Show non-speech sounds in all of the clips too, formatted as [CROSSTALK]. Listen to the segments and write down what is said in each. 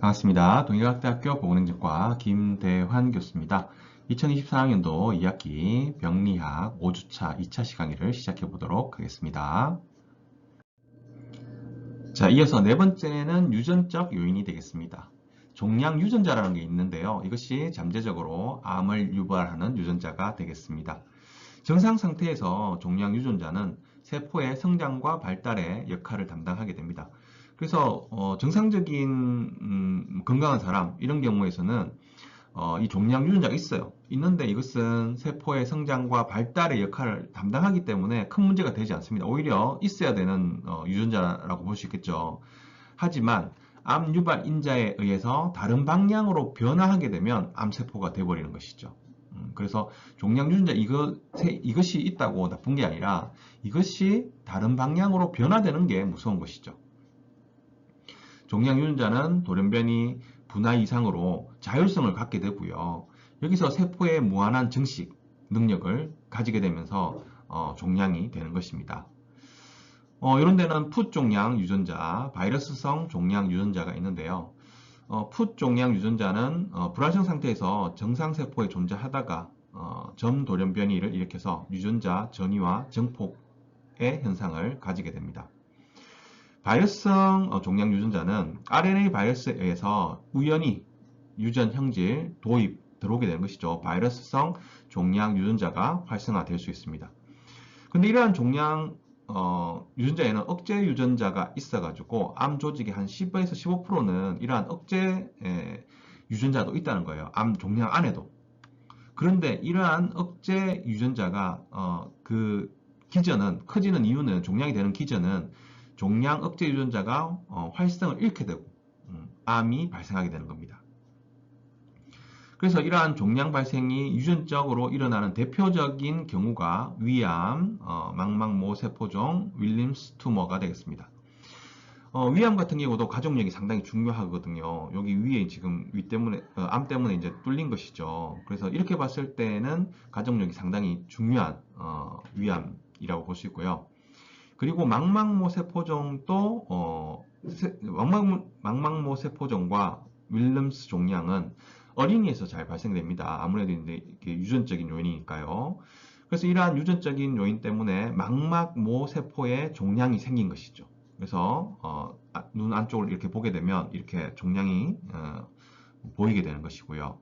반갑습니다. 동일학대학교 보건행정과 김대환 교수입니다. 2024학년도 2학기 병리학 5주차 2차 시 강의를 시작해 보도록 하겠습니다. 자, 이어서 네 번째는 유전적 요인이 되겠습니다. 종양 유전자라는 게 있는데요. 이것이 잠재적으로 암을 유발하는 유전자가 되겠습니다. 정상 상태에서 종양 유전자는 세포의 성장과 발달의 역할을 담당하게 됩니다. 그래서 어, 정상적인 음, 건강한 사람 이런 경우에서는 어, 이 종양 유전자가 있어요. 있는데 이것은 세포의 성장과 발달의 역할을 담당하기 때문에 큰 문제가 되지 않습니다. 오히려 있어야 되는 어, 유전자라고 볼 수 있겠죠. 하지만 암 유발 인자에 의해서 다른 방향으로 변화하게 되면 암세포가 되어버리는 것이죠. 음, 그래서 종양 유전자 이것, 이것이 있다고 나쁜 게 아니라 이것이 다른 방향으로 변화되는 게 무서운 것이죠. 종양 유전자는 돌연변이 분화 이상으로 자율성을 갖게 되고요. 여기서 세포의 무한한 증식 능력을 가지게 되면서 어, 종양이 되는 것입니다. 어, 이런 데는 풋 종양 유전자, 바이러스성 종양 유전자가 있는데요. 어, 풋 종양 유전자는 어, 불활성 상태에서 정상 세포에 존재하다가 어, 점 돌연변이를 일으켜서 유전자 전이와 증폭의 현상을 가지게 됩니다. 바이러스성 어, 종양 유전자는 RNA 바이러스에 의해서 우연히 유전 형질 도입 들어오게 되는 것이죠. 바이러스성 종양 유전자가 활성화될 수 있습니다. 근데 이러한 종양 어, 유전자에는 억제 유전자가 있어가지고 암 조직의 한 10에서 15%는 이러한 억제 에, 유전자도 있다는 거예요. 암 종양 안에도. 그런데 이러한 억제 유전자가 어, 그 기전은 커지는 이유는 종양이 되는 기전은 종양 억제 유전자가 어, 활성을 잃게 되고 음, 암이 발생하게 되는 겁니다. 그래서 이러한 종양 발생이 유전적으로 일어나는 대표적인 경우가 위암, 어, 망막모 세포종, 윌림스 투머가 되겠습니다. 어, 위암 같은 경우도 가족력이 상당히 중요하거든요. 여기 위에 지금 위 때문에 어, 암 때문에 이제 뚫린 것이죠. 그래서 이렇게 봤을 때는 가족력이 상당히 중요한 어, 위암이라고 볼 수 있고요. 그리고 망막모 세포종도 어, 망막, 망막모 세포종과 윌름스 종양은 어린이에서 잘 발생됩니다. 아무래도 이제 유전적인 요인이니까요. 그래서 이러한 유전적인 요인 때문에 망막모 세포에 종양이 생긴 것이죠. 그래서 어, 아, 눈 안쪽을 이렇게 보게 되면 이렇게 종양이 어, 보이게 되는 것이고요.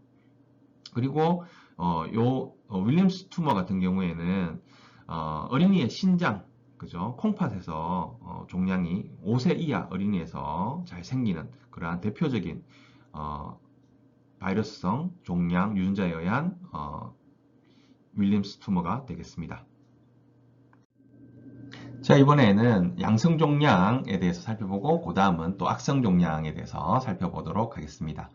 그리고 어, 요 어, 윌림스 투머 같은 경우에는 어, 어린이의 신장 그죠? 콩팥에서 어, 종양이 5세 이하 어린이에서 잘 생기는 그러한 대표적인 어, 바이러스성 종양 유전자에 의한 어, 윌림스 투머가 되겠습니다. 자 이번에는 양성 종양에 대해서 살펴보고 그 다음은 또 악성 종양에 대해서 살펴보도록 하겠습니다.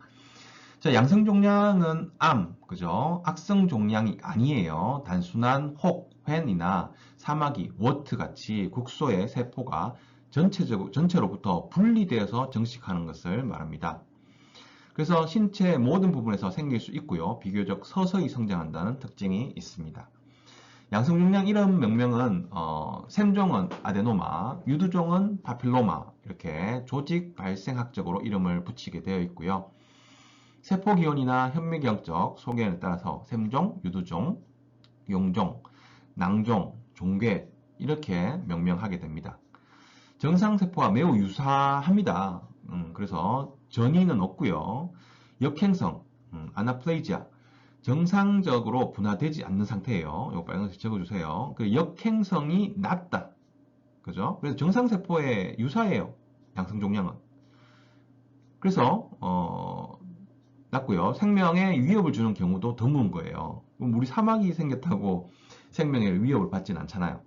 자 양성 종양은 암, 그죠? 악성 종양이 아니에요. 단순한 혹, 펜이나 사마귀, 워트 같이 국소의 세포가 전체적, 전체로부터 분리되어서 정식하는 것을 말합니다. 그래서 신체 모든 부분에서 생길 수 있고요. 비교적 서서히 성장한다는 특징이 있습니다. 양성종양 이런 명명은 어, 샘종은 아데노마, 유두종은 파필로마 이렇게 조직 발생학적으로 이름을 붙이게 되어 있고요. 세포 기원이나 현미경적 소견에 따라서 샘종, 유두종, 용종, 낭종, 종괴 이렇게 명명하게 됩니다. 정상세포와 매우 유사합니다. 음, 그래서 전이는 없고요. 역행성, 음, 아나플레이지아 정상적으로 분화되지 않는 상태예요. 이거 빨간색 적어주세요. 그 역행성이 낮다. 그죠? 그래서 정상세포에 유사해요. 양성 종양은. 그래서 어, 낮고요. 생명에 위협을 주는 경우도 드문 거예요. 우리 사막이 생겼다고 생명의 위협을 받지는 않잖아요.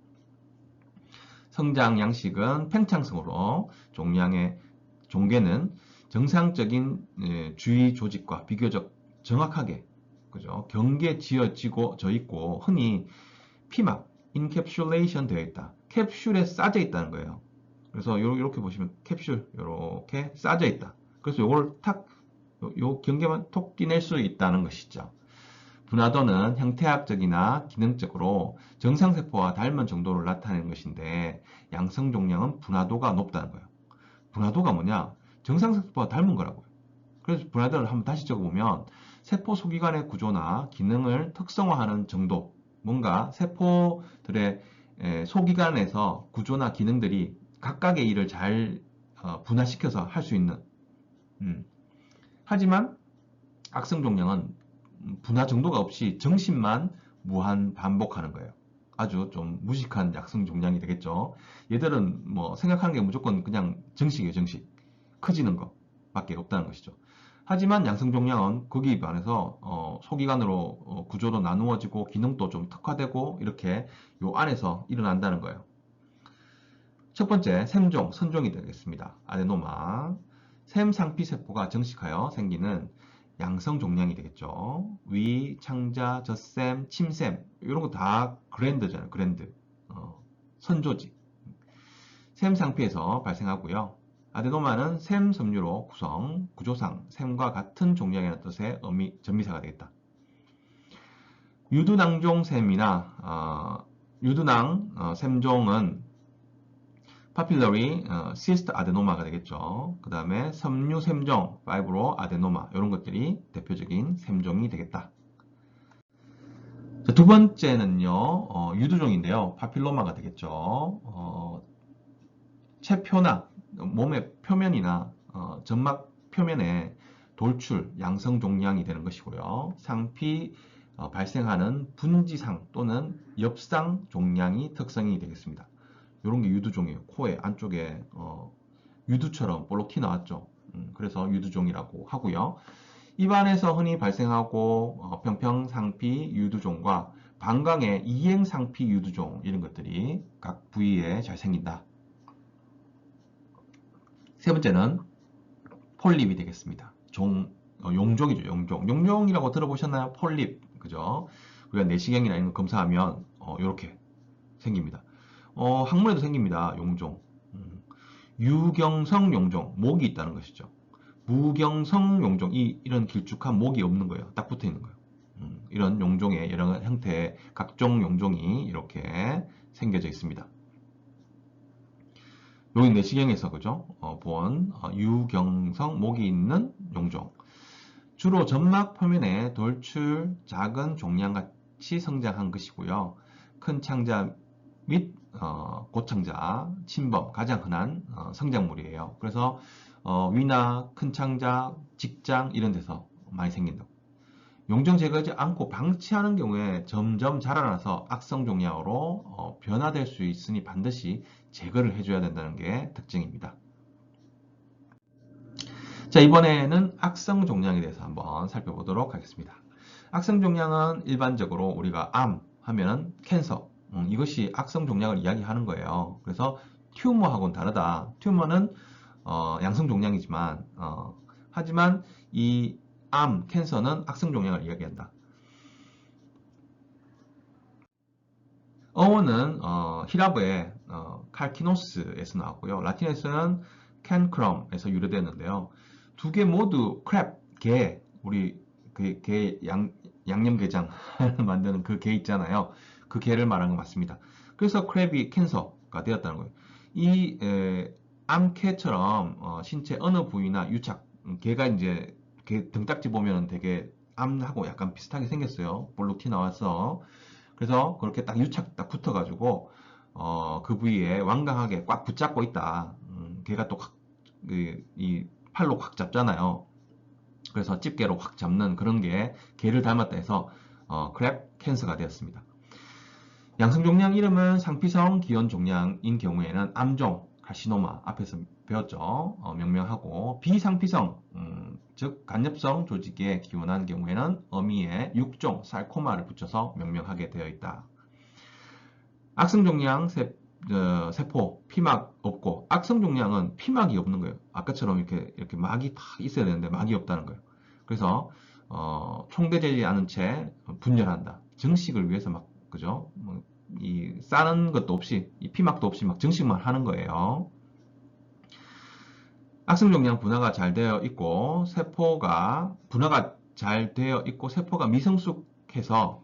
성장 양식은 팽창성으로 종양의 종괴는 정상적인 예, 주위 조직과 비교적 정확하게 그죠? 경계 지어지고 져 있고 흔히 피막 인캡슐레이션 되어 있다. 캡슐에 싸져 있다는 거예요. 그래서 이렇게 보시면 캡슐 이렇게 싸져 있다. 그래서 이걸 탁 요 경계만 톡 띠낼 수 있다는 것이죠. 분화도는 형태학적이나 기능적으로 정상세포와 닮은 정도를 나타내는 것인데 양성종양은 분화도가 높다는 거예요. 분화도가 뭐냐? 정상세포와 닮은 거라고요. 그래서 분할들을 한번 다시 적어보면 세포 소기관의 구조나 기능을 특성화하는 정도, 뭔가 세포들의 에, 소기관에서 구조나 기능들이 각각의 일을 잘 어, 분할시켜서 할 수 있는 음. 하지만 악성 종양은 분화 정도가 없이 정신만 무한 반복하는 거예요. 아주 좀 무식한 약성 종양이 되겠죠. 얘들은 뭐 생각하는 게 무조건 그냥 정식이에요, 정식. 커지는 것 밖에 없다는 것이죠. 하지만 양성 종양은 거기에 반해서 어, 소기관으로 어, 구조로 나누어지고 기능도 좀 특화되고 이렇게 요 안에서 일어난다는 거예요. 첫 번째 샘종, 선종이 되겠습니다. 아데노마. 샘 상피세포가 정식하여 생기는 양성 종양이 되겠죠. 위, 창자, 젖샘, 침샘 이런 거 다 그랜드잖아요. 그랜드. 어, 선조직. 샘 상피에서 발생하고요. 아데노마는 샘 섬유로 구성, 구조상 샘과 같은 종양이라는 뜻의 의미, 전미사가 되겠다. 유두낭종샘이나 어, 유두낭 어, 샘종은 파필러리 어, 시스트 아데노마가 되겠죠. 그 다음에 섬유 샘종, 파이브로 아데노마 이런 것들이 대표적인 샘종이 되겠다. 자, 두 번째는요, 어, 유두종인데요. 파필로마가 되겠죠. 어, 체표나 몸의 표면이나 어, 점막 표면에 돌출, 양성 종양이 되는 것이고요. 상피 어, 발생하는 분지상 또는 엽상 종양이 특성이 되겠습니다. 이런 게 유두종이에요. 코에 안쪽에 어, 유두처럼 볼록 티 나왔죠. 음, 그래서 유두종이라고 하고요. 입안에서 흔히 발생하고 어, 평평상피 유두종과 방광의 이행상피 유두종 이런 것들이 각 부위에 잘 생긴다. 세 번째는 폴립이 되겠습니다. 종, 어, 용종이죠. 용종. 용종이라고 들어보셨나요? 폴립. 그죠? 우리가 내시경이나 이런 거 검사하면 어, 이렇게 생깁니다. 어, 학문에도 생깁니다. 용종. 음. 유경성 용종, 목이 있다는 것이죠. 무경성 용종, 이, 이런 길쭉한 목이 없는 거예요. 딱 붙어 있는 거예요. 음, 이런 용종의 여러 형태의 각종 용종이 이렇게 생겨져 있습니다. 여기 내시경에서 그죠? 어, 본 어, 유경성 목이 있는 용종. 주로 점막 표면에 돌출 작은 종양같이 성장한 것이고요. 큰 창자 및 어, 고창자, 침범 가장 흔한 어, 성장물이에요. 그래서 어, 위나 큰 창자, 직장 이런 데서 많이 생긴다고. 용종 제거하지 않고 방치하는 경우에 점점 자라나서 악성 종양으로 어, 변화될 수 있으니 반드시 제거를 해줘야 된다는 게 특징입니다. 자 이번에는 악성 종양에 대해서 한번 살펴보도록 하겠습니다. 악성 종양은 일반적으로 우리가 암 하면 캔서 음, 이것이 악성 종양을 이야기하는 거예요. 그래서 튜머하고는 다르다. 튜머는 어, 양성 종양이지만 어, 하지만 이 암, 캔서는 악성 종양을 이야기한다. 어원은 어, 히라브의 어, 칼키노스에서 나왔고요. 라틴에서는 캔크럼에서 유래됐는데요. 두 개 모두 크랩, 게, 우리 그 게 양, 양념게장 [LAUGHS] 만드는 그 게 있잖아요. 그 개를 말한 건 맞습니다. 그래서 크랩이 캔서가 되었다는 거예요. 이 에, 암캐처럼 어, 신체 어느 부위나 유착, 음, 개가 이제 개 등딱지 보면 되게 암하고 약간 비슷하게 생겼어요. 볼록 티 나와서 그래서 그렇게 딱 유착 딱 붙어가지고 어, 그 부위에 완강하게 꽉 붙잡고 있다. 음, 걔가 또이 팔로 확 잡잖아요. 그래서 집게로 확 잡는 그런 게 개를 닮았다 해서 어, 크랩 캔서가 되었습니다. 양성 종양 이름은 상피성 기원 종양인 경우에는 암종, 카시노마 앞에서 배웠죠. 어, 명명하고 비상피성, 음, 즉 간접성 조직에 기원한 경우에는 어미에 육종, 살코마를 붙여서 명명하게 되어 있다. 악성 종양 세, 어, 세포, 피막 없고 악성 종양은 피막이 없는 거예요. 아까처럼 이렇게 이렇게 막이 다 있어야 되는데 막이 없다는 거예요. 그래서 어, 총대되지 않은 채 분열한다. 증식을 위해서 막 그죠? 뭐, 이 싸는 것도 없이 이 피막도 없이 막 증식만 하는 거예요. 악성 종양 분화가 잘 되어 있고 세포가 분화가 잘 되어 있고 세포가 미성숙해서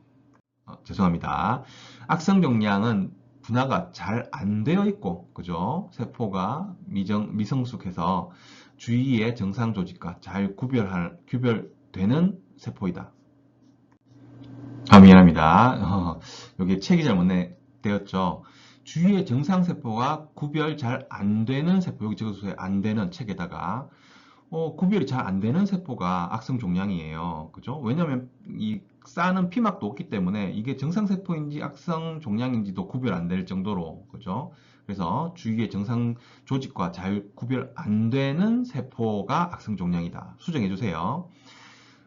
어, 죄송합니다. 악성 종양은 분화가 잘 안 되어 있고 그죠? 세포가 미정, 미성숙해서 주위의 정상 조직과 잘 구별할, 구별되는 세포이다. 아, 미안합니다. 어, [LAUGHS] 여기 책이 잘못 되었죠. 주위의 정상세포가 구별 잘 안 되는 세포, 여기 적어주세요. 안 되는 책에다가, 어, 구별이 잘 안 되는 세포가 악성 종양이에요. 그죠? 왜냐면 이 쌓는 피막도 없기 때문에 이게 정상세포인지 악성 종양인지도 구별 안 될 정도로, 그죠? 그래서 주위의 정상 조직과 잘 구별 안 되는 세포가 악성 종양이다. 수정해 주세요.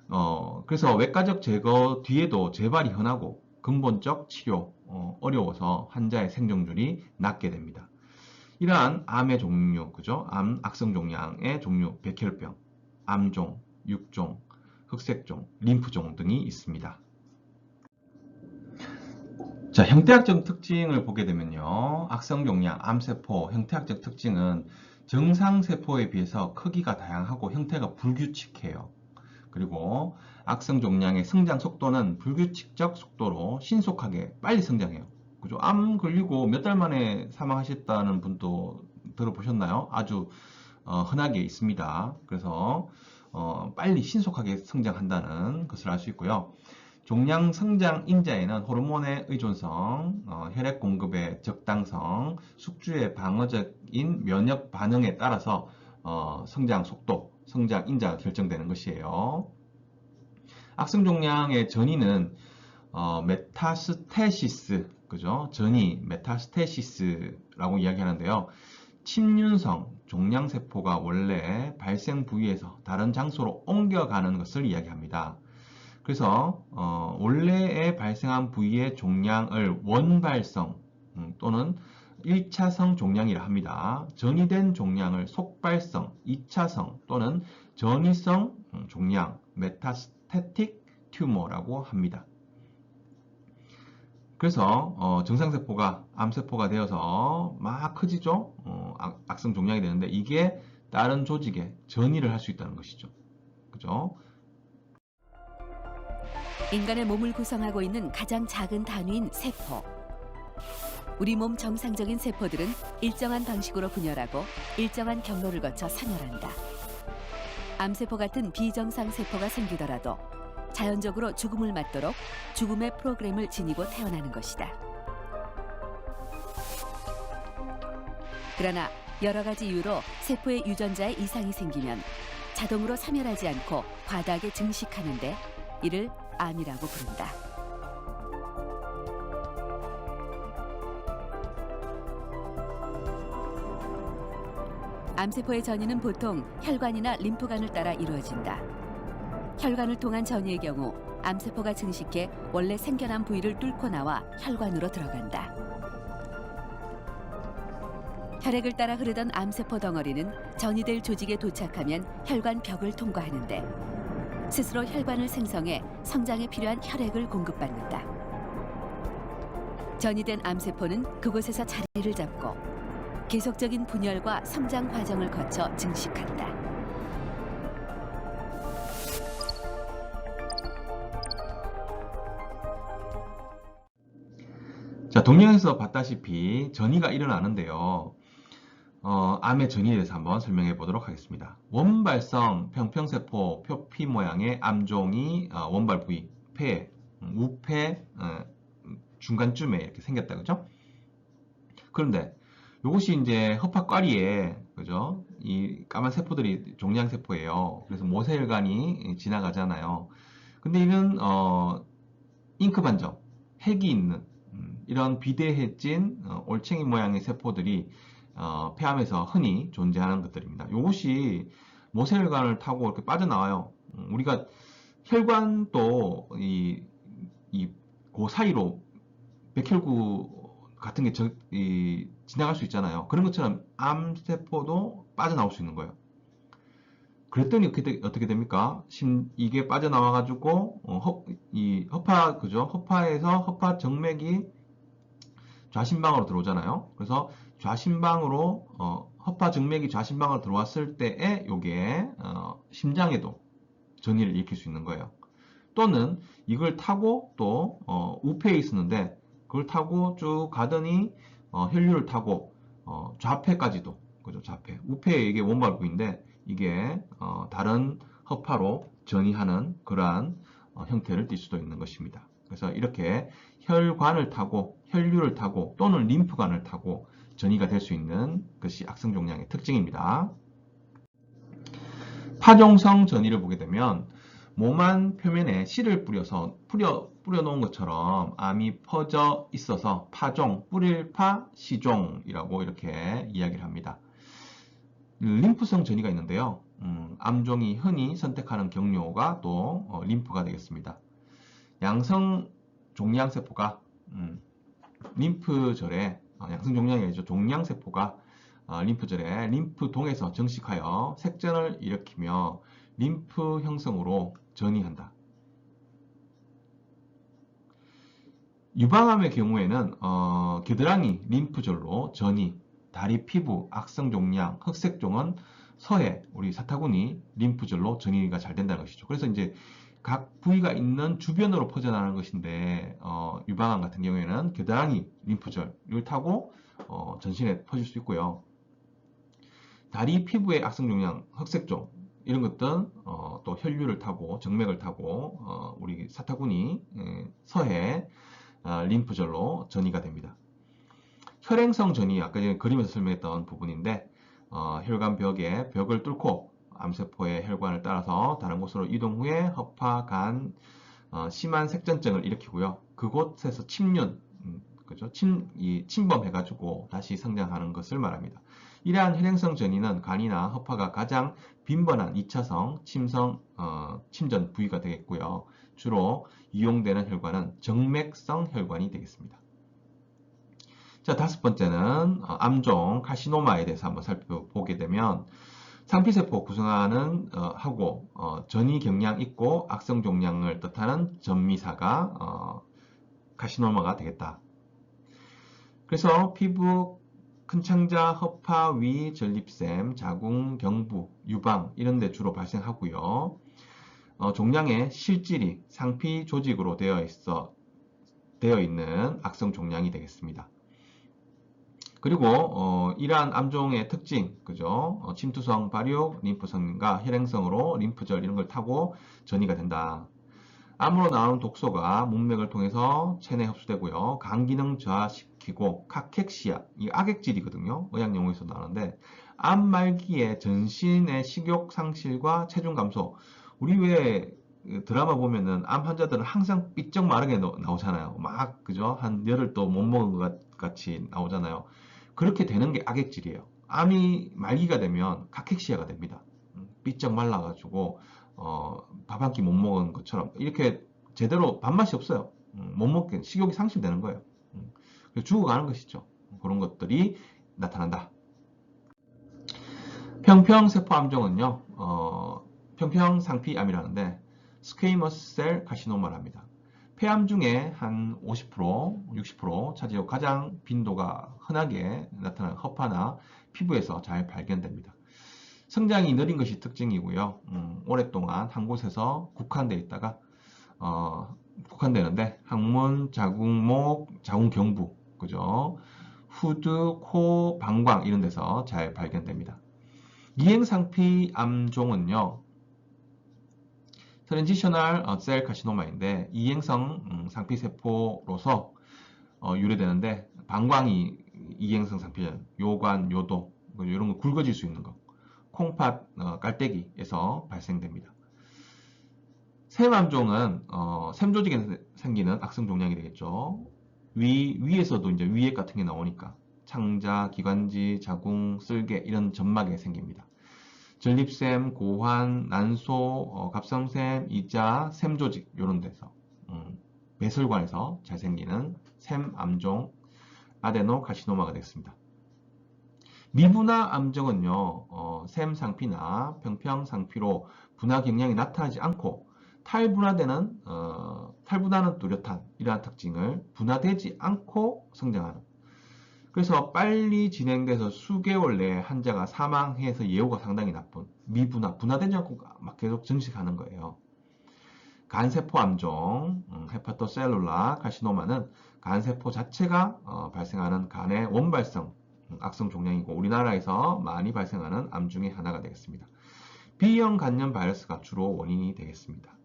어, 그래서 외과적 제거 뒤에도 재발이 흔하고 근본적 치료 어, 어려워서 환자의 생존율이 낮게 됩니다. 이러한 암의 종류, 그죠? 암 악성 종양의 종류, 백혈병, 암종, 육종, 흑색종, 림프종 등이 있습니다. 자, 형태학적 특징을 보게 되면요. 악성 종양, 암세포, 형태학적 특징은 정상세포에 비해서 크기가 다양하고 형태가 불규칙해요. 그리고 악성 종양의 성장 속도는 불규칙적 속도로 신속하게 빨리 성장해요. 그죠? 암 걸리고 몇 달 만에 사망하셨다는 분도 들어보셨나요? 아주 어, 흔하게 있습니다. 그래서 어, 빨리 신속하게 성장한다는 것을 알 수 있고요. 종양 성장 인자에는 호르몬의 의존성, 어, 혈액 공급의 적당성, 숙주의 방어적인 면역 반응에 따라서 어, 성장 속도, 성장 인자가 결정되는 것이에요. 악성 종양의 전이는 어, 메타스테시스, 그죠? 전이 메타스테시스라고 이야기하는데요. 침륜성 종양세포가 원래 발생 부위에서 다른 장소로 옮겨가는 것을 이야기합니다. 그래서 어, 원래에 발생한 부위의 종양을 원발성 음, 또는 1차성 종양이라 합니다. 전이된 종양을 속발성, 2차성 또는 전이성 음, 종양, 메타스테틱 튜머라고 합니다. 그래서 어, 정상세포가 암세포가 되어서 막 커지죠. 어, 악 성 종양이 되는데 이게 다른 조직에 전이를 할 수 있다는 것이죠. 그죠? 인간의 몸을 구성하고 있는 가장 작은 단위인 세포. 우리 몸 정상적인 세포들은 일정한 방식으로 분열하고 일정한 경로를 거쳐 산열한다. 암세포 같은 비정상 세포가 생기더라도 자연적으로 죽음을 맞도록 죽음의 프로그램을 지니고 태어나는 것이다. 그러나 여러 가지 이유로 세포의 유전자에 이상이 생기면 자동으로 사멸하지 않고 과다하게 증식하는데 이를 암이라고 부른다. 암세포의 전이는 보통 혈관이나 림프관을 따라 이루어진다. 혈관을 통한 전이의 경우 암세포가 증식해 원래 생겨난 부위를 뚫고 나와 혈관으로 들어간다. 혈액을 따라 흐르던 암세포 덩어리는 전이될 조직에 도착하면 혈관 벽을 통과하는데 스스로 혈관을 생성해 성장에 필요한 혈액을 공급받는다. 전이된 암세포는 그곳에서 자리를 잡고 계속적인 분열과 성장 과정을 거쳐 증식한다. 자, 동영에서 봤다시피 전이가 일어나는데요. 어, 암의 전이에 대해서 한번 설명해 보도록 하겠습니다. 원발성 평평세포 표피 모양의 암종이 어, 원발 부위, 폐, 음, 우폐 어, 중간쯤에 이렇게 생겼다, 그죠? 그런데 이것이 이제 허파과리에 그죠? 이 까만 세포들이 종양 세포예요. 그래서 모세혈관이 지나가잖아요. 근데 이는 어, 잉크 반점, 핵이 있는 음, 이런 비대해진 어, 올챙이 모양의 세포들이 어, 폐암에서 흔히 존재하는 것들입니다. 이것이 모세혈관을 타고 이렇게 빠져나와요. 음, 우리가 혈관도 이, 이, 그 사이로 백혈구 같은 게 저, 이, 지나갈 수 있잖아요. 그런 것처럼 암세포도 빠져나올 수 있는 거예요. 그랬더니 어떻게, 어떻게 됩니까? 심, 이게 빠져나와가지고, 어, 허, 이 허파, 그죠? 허파에서 허파 정맥이 좌심방으로 들어오잖아요. 그래서 좌심방으로 어, 허파 정맥이 좌심방으로 들어왔을 때에 요게 어, 심장에도 전이를 일으킬 수 있는 거예요. 또는 이걸 타고 또 어, 우폐에 있었는데 그걸 타고 쭉 가더니 어, 혈류를 타고 어, 좌폐까지도 그죠 좌폐 우폐 이게 원발부인데 이게 어, 다른 허파로 전이하는 그러한 어, 형태를 띌 수도 있는 것입니다. 그래서 이렇게 혈관을 타고 혈류를 타고 또는 림프관을 타고 전이가 될 수 있는 것이 악성 종양의 특징입니다. 파종성 전이를 보게 되면 몸안 표면에 씨를 뿌려서 뿌려 뿌려 놓은 것처럼 암이 퍼져 있어서 파종, 뿌릴 파, 시종이라고 이렇게 이야기를 합니다. 림프성 전이가 있는데요. 음, 암종이 흔히 선택하는 경로가 또 어, 림프가 되겠습니다. 양성 종양세포가 음, 림프절에 어, 양성 종양이 아니죠. 종양세포가 어, 림프절에 림프동에서 정식하여 색전을 일으키며 림프 형성으로 전이한다. 유방암의 경우에는 어, 겨드랑이 림프절로 전이, 다리 피부, 악성 종양, 흑색종은 서해, 우리 사타구니 림프절로 전이가 잘 된다는 것이죠. 그래서 이제 각 부위가 있는 주변으로 퍼져나가는 것인데 어, 유방암 같은 경우에는 겨드랑이 림프절을 타고 어, 전신에 퍼질 수 있고요. 다리 피부의 악성 종양, 흑색종 이런 것들은 어, 또 혈류를 타고 정맥을 타고 어, 우리 사타구니 예, 서해 아, 림프절로 전이가 됩니다. 혈행성 전이 아까 전에 그림에서 설명했던 부분인데 어, 혈관 벽에 벽을 뚫고 암세포의 혈관을 따라서 다른 곳으로 이동 후에 허파, 간, 어, 심한 색전증을 일으키고요. 그곳에서 침륜, 음, 그죠? 침, 이 침범해가지고 다시 성장하는 것을 말합니다. 이러한 혈행성 전이는 간이나 허파가 가장 빈번한 2차성 침성, 어, 침전 부위가 되겠고요. 주로 이용되는 혈관은 정맥성 혈관이 되겠습니다. 자, 다섯 번째는 어, 암종 카시노마에 대해서 한번 살펴보게 되면 상피세포 구성하는 어, 하고 어, 전이 경량 있고 악성 종양을 뜻하는 전미사가 어, 카시노마가 되겠다. 그래서 피부 큰 창자, 허파, 위, 전립샘, 자궁, 경부, 유방 이런 데 주로 발생하고요. 어, 종양의 실질이 상피 조직으로 되어 있어 되어 있는 악성 종양이 되겠습니다. 그리고 어, 이러한 암종의 특징, 그죠? 어, 침투성, 발육, 림프성과 혈행성으로 림프절 이런 걸 타고 전이가 된다. 암으로 나오는 독소가 문맥을 통해서 체내 흡수되고요. 간 기능 저하 시키고 카캑시아, 이 악액질이거든요. 의학 용어에서 나오는데 암 말기에 전신의 식욕 상실과 체중 감소. 우리 왜 드라마 보면은 암 환자들은 항상 삐쩍 마르게 나오잖아요. 막 그죠? 한 열흘 또 못 먹은 것 같이 나오잖아요. 그렇게 되는 게 악액질이에요. 암이 말기가 되면 카캑시아가 됩니다. 음, 삐쩍 말라가지고 어, 밥 한 끼 못 먹은 것처럼 이렇게 제대로 밥맛이 없어요. 음, 못 먹게 식욕이 상실되는 거예요. 죽어가는 것이죠. 그런 것들이 나타난다. 평평세포 암종은요, 어, 평평상피암이라는데 스퀘이머스 셀 카시노마랍니다. 폐암 중에 한 50%, 60% 차지하고 가장 빈도가 흔하게 나타나는 허파나 피부에서 잘 발견됩니다. 성장이 느린 것이 특징이고요. 음, 오랫동안 한 곳에서 국한되어 있다가 어, 국한되는데 항문, 자궁목, 자궁경부, 그죠? 후드, 코, 방광 이런 데서 잘 발견됩니다. 이행상피 암종은요. 트랜지셔널 셀 카시노마인데 이행성 음, 상피세포로서 어, 유래되는데 방광이 이행성 상피전, 요관, 요도 이런 거 굵어질 수 있는 거 콩팥 어, 깔때기에서 발생됩니다. 샘암종은 어, 샘조직에 생기는 악성 종양이 되겠죠. 위 위에서도 이제 위액 같은 게 나오니까 창자, 기관지, 자궁, 쓸개 이런 점막에 생깁니다. 전립샘, 고환, 난소, 어, 갑상샘, 이자, 샘조직 이런 데서 음, 배설관에서 잘 생기는 샘 암종 아데노 카시노마가 되겠습니다. 미분화 암종은요, 어, 샘 상피나 평평 상피로 분화 경향이 나타나지 않고 탈분화되는 어, 탈분화는 뚜렷한 이러한 특징을 분화되지 않고 성장하는 그래서 빨리 진행돼서 수개월 내에 환자가 사망해서 예후가 상당히 나쁜 미분화, 분화되지 않고 막 계속 증식하는 거예요. 간세포 암종, 음, 헤파토셀룰라 카시노마는 간세포 자체가 어, 발생하는 간의 원발성 음, 악성 종양이고 우리나라에서 많이 발생하는 암 중의 하나가 되겠습니다. B형 간염 바이러스가 주로 원인이 되겠습니다.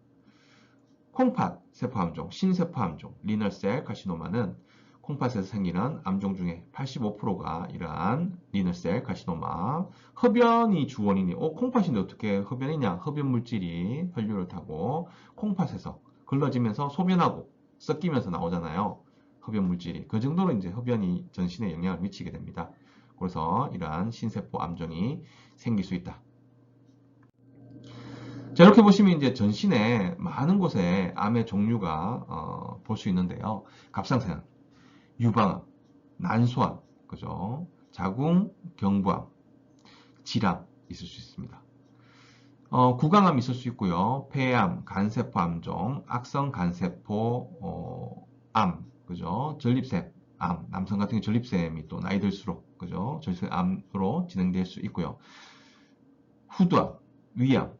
콩팥 세포암종, 신세포암종, 리널셀 카시노마는 콩팥에서 생기는 암종 중에 85%가 이러한 리널셀 카시노마. 흡연이 주원인이 어 콩팥인데 어떻게 흡연이냐? 흡연 물질이 혈류를 타고 콩팥에서 걸러지면서 소변하고 섞이면서 나오잖아요. 흡연 물질이. 그 정도로 이제 흡연이 전신에 영향을 미치게 됩니다. 그래서 이러한 신세포 암종이 생길 수 있다 자, 이렇게 보시면 이제 전신에 많은 곳에 암의 종류가 어, 볼 수 있는데요. 갑상선, 유방암, 난소암, 그죠? 자궁, 경부암, 질암 있을 수 있습니다. 어, 구강암 있을 수 있고요. 폐암, 간세포 암종, 악성 간세포 어, 암, 그죠? 전립샘 암, 남성 같은 경우 전립샘이 또 나이 들수록 그죠? 전립샘 암으로 진행될 수 있고요. 후두암, 위암,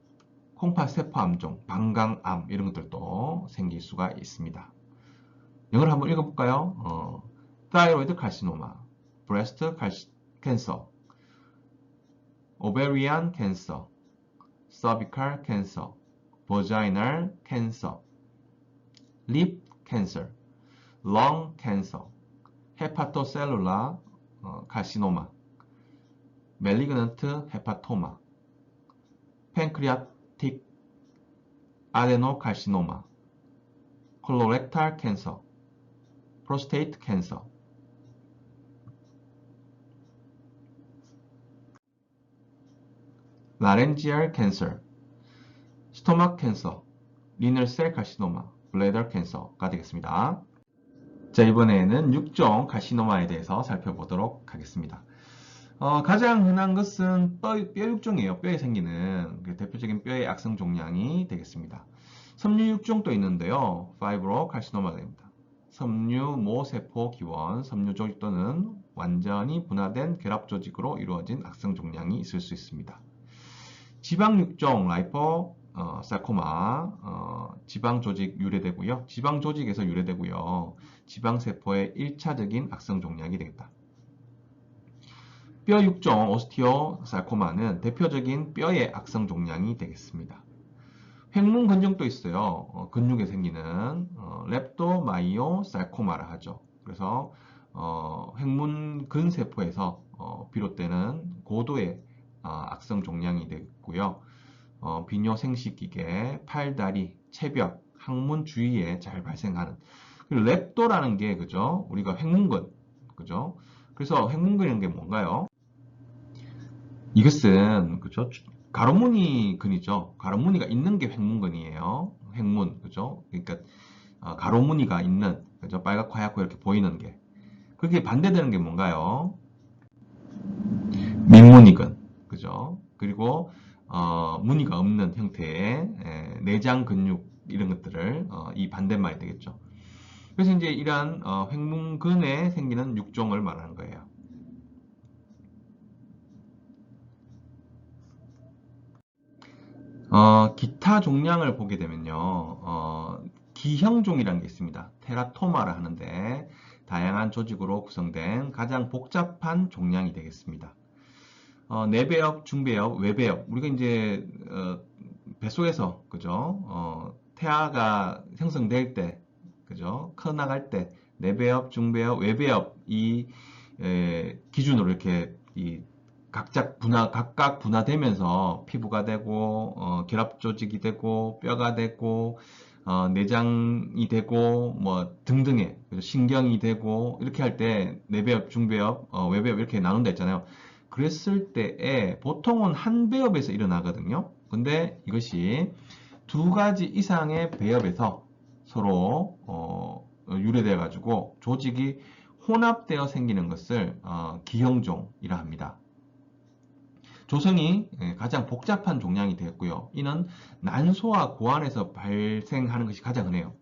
콩팥 세포 암종, 방광암 이런 것들도 생길 수가 있습니다. 영어를 한번 읽어볼까요? 어, thyroid carcinoma, breast cancer, ovarian cancer, cervical cancer, vaginal cancer, lip cancer, lung cancer, hepatocellular carcinoma, malignant hepatoma, pancreatic adenocarcinoma, colorectal cancer, prostate cancer. laryngeal cancer, stomach cancer, renal cell carcinoma, bladder cancer가 되겠습니다. 자, 이번에는 6종 카시노마에 대해서 살펴보도록 하겠습니다. 어, 가장 흔한 것은 뼈, 뼈 육종이에요. 뼈에 생기는 그 대표적인 뼈의 악성 종양이 되겠습니다. 섬유 육종도 있는데요. 파이브로 카시노마가 됩니다. 섬유 모세포 기원, 섬유 조직 또는 완전히 분화된 결합 조직으로 이루어진 악성 종양이 있을 수 있습니다. 지방 육종 라이포 어, 사코마 어, 지방 조직 유래되고요. 지방 조직에서 유래되고요. 지방 세포의 1차적인 악성 종양이 되겠다. 뼈 육종 오스티오 사코마는 대표적인 뼈의 악성 종양이 되겠습니다. 횡문 근종도 있어요. 어, 근육에 생기는 어, 렙도마이오 살코마라 하죠. 그래서 어, 횡문 근세포에서 어, 비롯되는 고도의 어, 악성 종양이 되고요. 어, 비뇨 생식기계, 팔다리, 체벽, 항문 주위에 잘 발생하는 그리고 렙도라는 게 그죠? 우리가 횡문근 그죠? 그래서 횡문근이라는 게 뭔가요? 이것은 그죠? 가로무늬 근이죠. 가로무늬가 있는 게 횡문근이에요. 횡문 그죠? 그러니까 어, 가로무늬가 있는 그죠? 빨갛고 하얗고 이렇게 보이는 게 그게 반대되는 게 뭔가요? 민무늬근 그죠? 그리고 어, 무늬가 없는 형태의 에, 내장 근육 이런 것들을 어, 이 반대말이 되겠죠. 그래서 이제 이러한 어, 횡문근에 생기는 육종을 말하는 거예요. 어, 기타 종양을 보게 되면요, 어, 기형종이라는 게 있습니다. 테라토마라 하는데 다양한 조직으로 구성된 가장 복잡한 종양이 되겠습니다. 어, 내배엽, 중배엽, 외배엽. 우리가 이제 어, 뱃속에서 그죠? 어, 태아가 형성될 때, 그죠? 커 나갈 때 내배엽, 중배엽, 외배엽 이 에, 기준으로 이렇게 이 각각 분화 각각 분화되면서 피부가 되고 어, 결합 조직이 되고 뼈가 되고 어, 내장이 되고 뭐 등등의 신경이 되고 이렇게 할 때 내배엽, 중배엽, 어, 외배엽 이렇게 나눈다 했잖아요. 그랬을 때에 보통은 한 배엽에서 일어나거든요. 근데 이것이 두 가지 이상의 배엽에서 서로 어, 유래돼 가지고 조직이 혼합되어 생기는 것을 어, 기형종이라 합니다. 조성이 예, 가장 복잡한 종양이 되었고요. 이는 난소와 고안에서 발생하는 것이 가장 흔해요.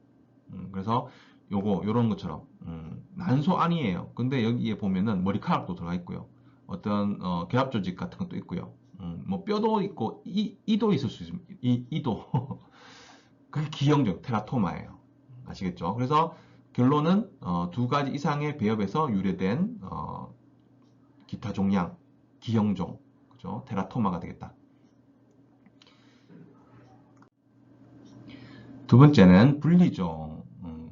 음, 그래서 요거 요런 것처럼 음, 난소 아니에요. 근데 여기에 보면은 머리카락도 들어가 있고요. 어떤 어, 결합 조직 같은 것도 있고요. 음, 뭐 뼈도 있고 이, 이도 있을 수 있습니다. 이, 이도 [LAUGHS] 그게 기형종 테라토마예요. 아시겠죠? 그래서 결론은 어, 두 가지 이상의 배엽에서 유래된 어, 기타 종양, 기형종, 그죠? 테라토마가 되겠다. 두 번째는 분리종 음,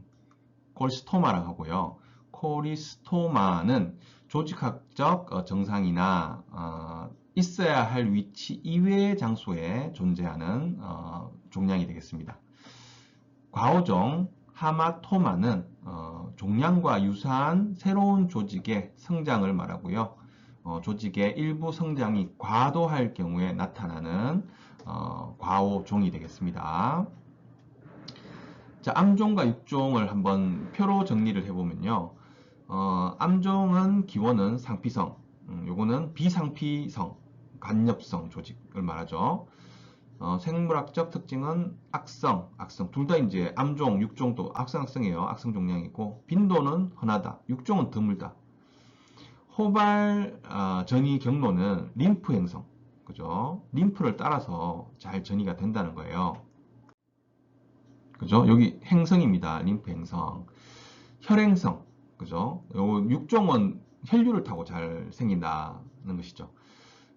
콜스토마라 하고요. 콜리스토마는 조직학적 어, 정상이나 어, 있어야 할 위치 이외의 장소에 존재하는 어, 종양이 되겠습니다. 과오종 하마토마는 어, 종양과 유사한 새로운 조직의 성장을 말하고요. 어, 조직의 일부 성장이 과도할 경우에 나타나는 어, 과오종이 되겠습니다. 자, 암종과 육종을 한번 표로 정리를 해보면요. 어, 암종은 기원은 상피성, 음, 요거는 비상피성, 간엽성 조직을 말하죠. 어, 생물학적 특징은 악성, 악성 둘 다 이제 암종, 육종도 악성, 악성이에요. 악성 종양이고 빈도는 흔하다. 육종은 드물다. 호발 어, 전이 경로는 림프 행성, 그죠? 림프를 따라서 잘 전이가 된다는 거예요. 그죠? 여기 행성입니다. 림프 행성. 혈행성, 그죠? 요 육종은 혈류를 타고 잘 생긴다는 것이죠.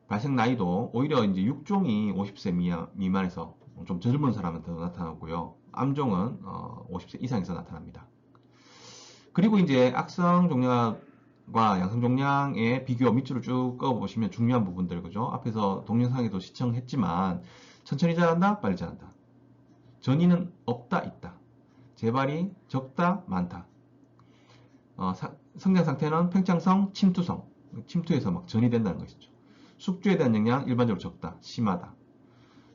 발생 나이도 오히려 이제 육종이 50세 미만에서 좀 젊은 사람한테 나타나고요. 암종은 어, 50세 이상에서 나타납니다. 그리고 이제 악성 종양 과 양성 종양의 비교 밑줄을 쭉 꺼보시면 중요한 부분들 그죠? 앞에서 동영상에도 시청했지만 천천히 자란다, 빨리 자란다. 전이는 없다, 있다. 재발이 적다, 많다. 어, 사, 성장 상태는 팽창성, 침투성. 침투해서 막 전이 된다는 것이죠. 숙주에 대한 영향 일반적으로 적다, 심하다.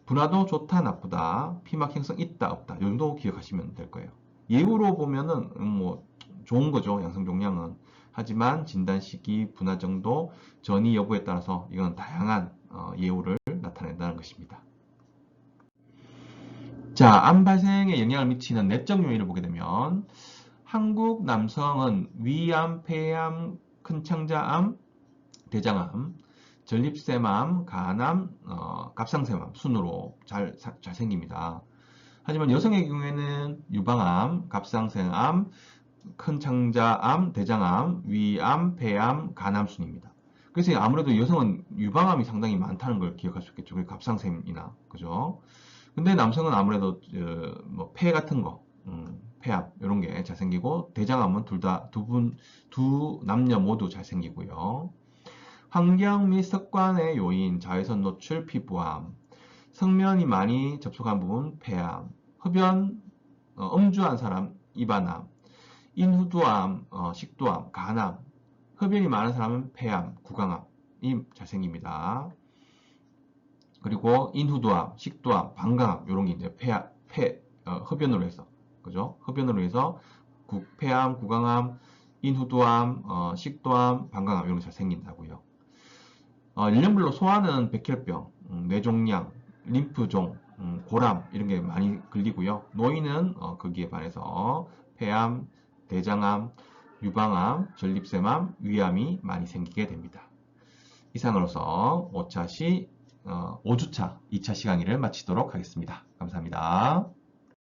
분화도 좋다, 나쁘다, 피막 형성 있다, 없다. 이 정도 기억하시면 될 거예요. 예후로 보면은 음, 뭐 좋은 거죠, 양성 종양은. 하지만 진단 시기, 분화 정도, 전이 여부에 따라서 이건 다양한 어, 예후를 나타낸다는 것입니다. 자, 암 발생에 영향을 미치는 내적 요인을 보게 되면 한국 남성은 위암, 폐암, 큰창자암, 대장암, 전립새암, 간암, 어, 갑상새암 순으로 잘, 잘 생깁니다. 하지만 여성의 경우에는 유방암, 갑상새암, 큰 창자암, 대장암, 위암, 폐암, 간암 순입니다. 그래서 아무래도 여성은 유방암이 상당히 많다는 걸 기억할 수 있겠죠. 갑상샘이나 그죠? 근데 남성은 아무래도 어, 뭐폐 같은 거, 음, 폐암 이런 게 잘 생기고 대장암은 둘 다 두 분 두 남녀 모두 잘 생기고요. 환경 및 습관의 요인, 자외선 노출, 피부암, 성면이 많이 접촉한 부분, 폐암, 흡연, 어, 음주한 사람, 이반암, 인후두암, 어, 식도암, 간암, 흡연이 많은 사람은 폐암, 구강암이 잘 생깁니다. 그리고 인후두암, 식도암, 방광암 이런 게 이제 폐, 폐 어, 흡연으로 해서 그죠? 흡연으로 해서 구, 폐암, 구강암, 인후두암, 어, 식도암, 방광암 이런 게 잘 생긴다고요. 어, 연령별로 소화는 백혈병, 음, 뇌종양, 림프종, 음, 고람 이런 게 많이 걸리고요. 노인은 어, 거기에 반해서 폐암, 대장암, 유방암, 전립腺암, 위암이 많이 생기게 됩니다. 이상으로서 5차 시 어, 5주차 2차 시강의를 마치도록 하겠습니다. 감사합니다.